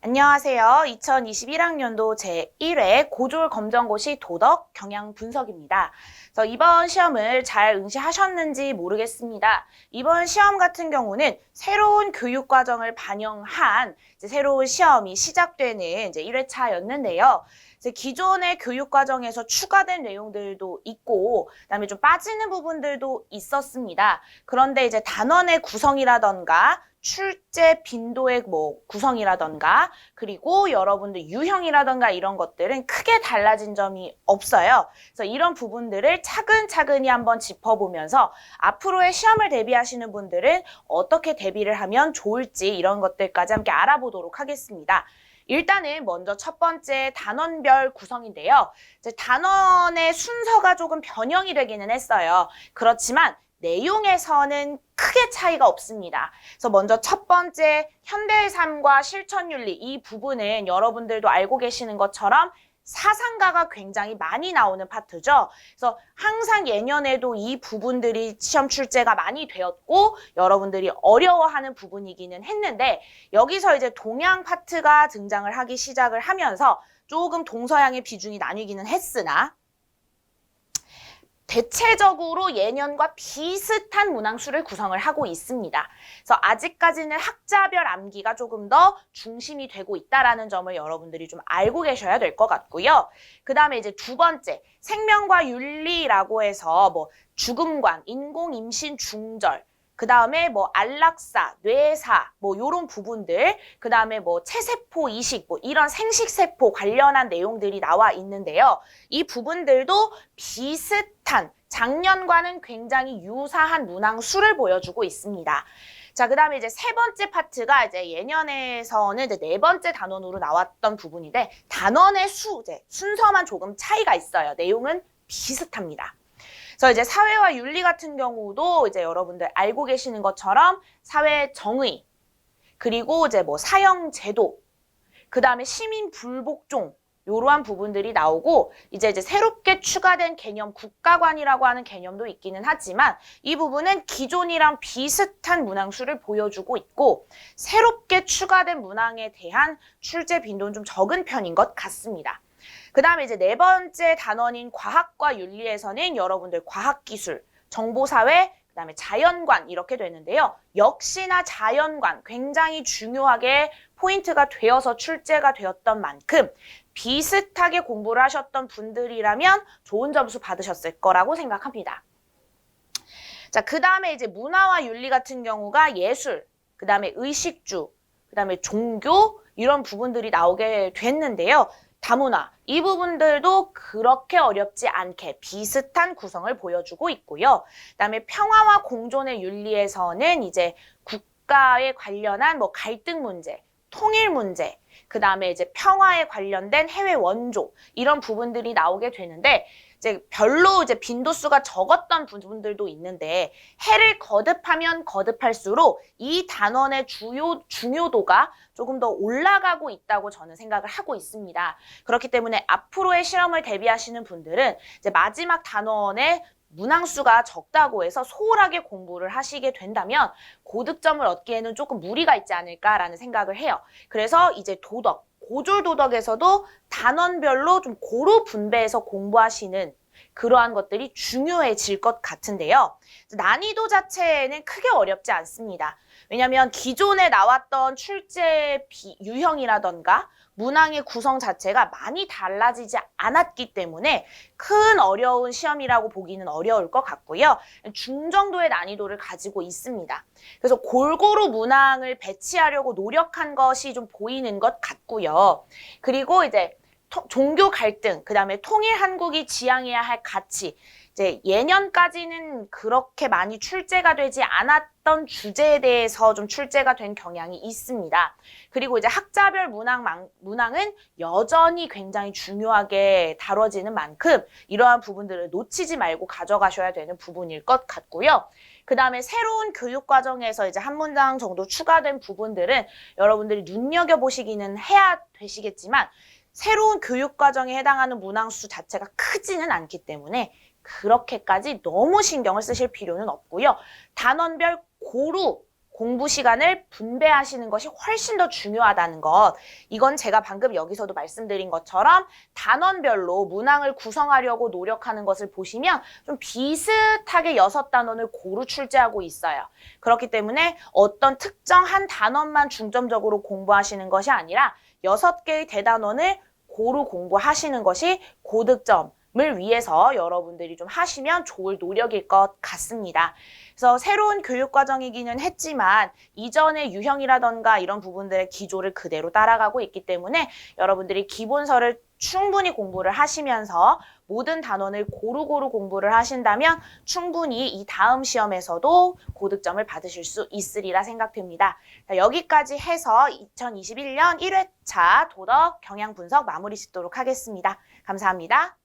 안녕하세요. 2021학년도 제1회 고졸 검정고시 도덕 경향 분석입니다. 그래서 이번 시험을 잘 응시하셨는지 모르겠습니다. 이번 시험 같은 경우는 새로운 교육 과정을 반영한 새로운 시험이 시작되는 이제 1회차였는데요. 이제 기존의 교육 과정에서 추가된 내용들도 있고, 그다음에 좀 빠지는 부분들도 있었습니다. 그런데 이제 단원의 구성이라던가 출제 빈도의 뭐 구성이라던가 그리고 여러분들 유형이라던가 이런 것들은 크게 달라진 점이 없어요. 그래서 이런 부분들을 차근차근히 한번 짚어보면서 앞으로의 시험을 대비하시는 분들은 어떻게 대비를 하면 좋을지 이런 것들까지 함께 알아보도록 하겠습니다. 일단은 먼저 첫 번째 단원별 구성인데요. 단원의 순서가 조금 변형이 되기는 했어요. 그렇지만 내용에서는 크게 차이가 없습니다. 그래서 먼저 첫 번째 현대의 삶과 실천윤리 이 부분은 여러분들도 알고 계시는 것처럼 사상가가 굉장히 많이 나오는 파트죠. 그래서 항상 예년에도 이 부분들이 시험 출제가 많이 되었고 여러분들이 어려워하는 부분이기는 했는데 여기서 이제 동양 파트가 등장을 하기 시작을 하면서 조금 동서양의 비중이 나뉘기는 했으나 대체적으로 예년과 비슷한 문항수를 구성을 하고 있습니다. 그래서 아직까지는 학자별 암기가 조금 더 중심이 되고 있다라는 점을 여러분들이 좀 알고 계셔야 될 것 같고요. 그 다음에 이제 두 번째, 생명과 윤리라고 해서 뭐 죽음관, 인공 임신 중절, 그 다음에 뭐 안락사, 뇌사, 뭐 요런 부분들, 그 다음에 뭐 체세포 이식, 뭐 이런 생식세포 관련한 내용들이 나와 있는데요. 이 부분들도 비슷한 작년과는 굉장히 유사한 문항수를 보여주고 있습니다. 자, 그 다음에 이제 세 번째 파트가 이제 예년에서는 이제 네 번째 단원으로 나왔던 부분인데 단원의 수, 이제 순서만 조금 차이가 있어요. 내용은 비슷합니다. 그래서 이제 사회와 윤리 같은 경우도 이제 여러분들 알고 계시는 것처럼 사회 정의, 그리고 이제 뭐 사형 제도, 그 다음에 시민 불복종, 이러한 부분들이 나오고 이제 이제 새롭게 추가된 개념 국가관이라고 하는 개념도 있기는 하지만 이 부분은 기존이랑 비슷한 문항수를 보여주고 있고 새롭게 추가된 문항에 대한 출제 빈도는 좀 적은 편인 것 같습니다. 그 다음에 이제 네 번째 단원인 과학과 윤리에서는 여러분들 과학기술, 정보사회, 그 다음에 자연관 이렇게 되는데요. 역시나 자연관 굉장히 중요하게 포인트가 되어서 출제가 되었던 만큼 비슷하게 공부를 하셨던 분들이라면 좋은 점수 받으셨을 거라고 생각합니다. 자, 그 다음에 이제 문화와 윤리 같은 경우가 예술, 그 다음에 의식주, 그 다음에 종교 이런 부분들이 나오게 됐는데요. 다문화 이 부분들도 그렇게 어렵지 않게 비슷한 구성을 보여주고 있고요. 그다음에 평화와 공존의 윤리에서는 이제 국가에 관련한 뭐 갈등 문제, 통일 문제, 그 다음에 이제 평화에 관련된 해외 원조 이런 부분들이 나오게 되는데 이제 별로 이제 빈도수가 적었던 부분들도 있는데 해를 거듭하면 거듭할수록 이 단원의 주요 중요도가 조금 더 올라가고 있다고 저는 생각을 하고 있습니다. 그렇기 때문에 앞으로의 실험을 대비하시는 분들은 이제 마지막 단원의 문항수가 적다고 해서 소홀하게 공부를 하시게 된다면 고득점을 얻기에는 조금 무리가 있지 않을까라는 생각을 해요. 그래서 이제 도덕, 고졸 도덕에서도 단원별로 좀 고루 분배해서 공부하시는 그러한 것들이 중요해질 것 같은데요. 난이도 자체는 크게 어렵지 않습니다. 왜냐하면 기존에 나왔던 출제 비, 유형이라던가 문항의 구성 자체가 많이 달라지지 않았기 때문에 큰 어려운 시험이라고 보기는 어려울 것 같고요. 중정도의 난이도를 가지고 있습니다. 그래서 골고루 문항을 배치하려고 노력한 것이 좀 보이는 것 같고요. 그리고 이제 토, 종교 갈등, 그 다음에 통일 한국이 지향해야 할 가치, 이제 예년까지는 그렇게 많이 출제가 되지 않았던 주제에 대해서 좀 출제가 된 경향이 있습니다. 그리고 이제 학자별 문항, 문항은 여전히 굉장히 중요하게 다뤄지는 만큼 이러한 부분들을 놓치지 말고 가져가셔야 되는 부분일 것 같고요. 그 다음에 새로운 교육 과정에서 이제 한 문장 정도 추가된 부분들은 여러분들이 눈여겨보시기는 해야 되시겠지만 새로운 교육 과정에 해당하는 문항 수 자체가 크지는 않기 때문에 그렇게까지 너무 신경을 쓰실 필요는 없고요. 단원별 고루 공부 시간을 분배하시는 것이 훨씬 더 중요하다는 것. 이건 제가 방금 여기서도 말씀드린 것처럼 단원별로 문항을 구성하려고 노력하는 것을 보시면 좀 비슷하게 여섯 단원을 고루 출제하고 있어요. 그렇기 때문에 어떤 특정 한 단원만 중점적으로 공부하시는 것이 아니라 여섯 개의 대단원을 고루 공부하시는 것이 고득점을 위해서 여러분들이 좀 하시면 좋을 노력일 것 같습니다. 그래서 새로운 교육 과정이기는 했지만 이전의 유형이라던가 이런 부분들의 기조를 그대로 따라가고 있기 때문에 여러분들이 기본서를 충분히 공부를 하시면서 모든 단원을 고루고루 공부를 하신다면 충분히 이 다음 시험에서도 고득점을 받으실 수 있으리라 생각됩니다. 자, 여기까지 해서 2021년 1회차 도덕 경향 분석 마무리 짓도록 하겠습니다. 감사합니다.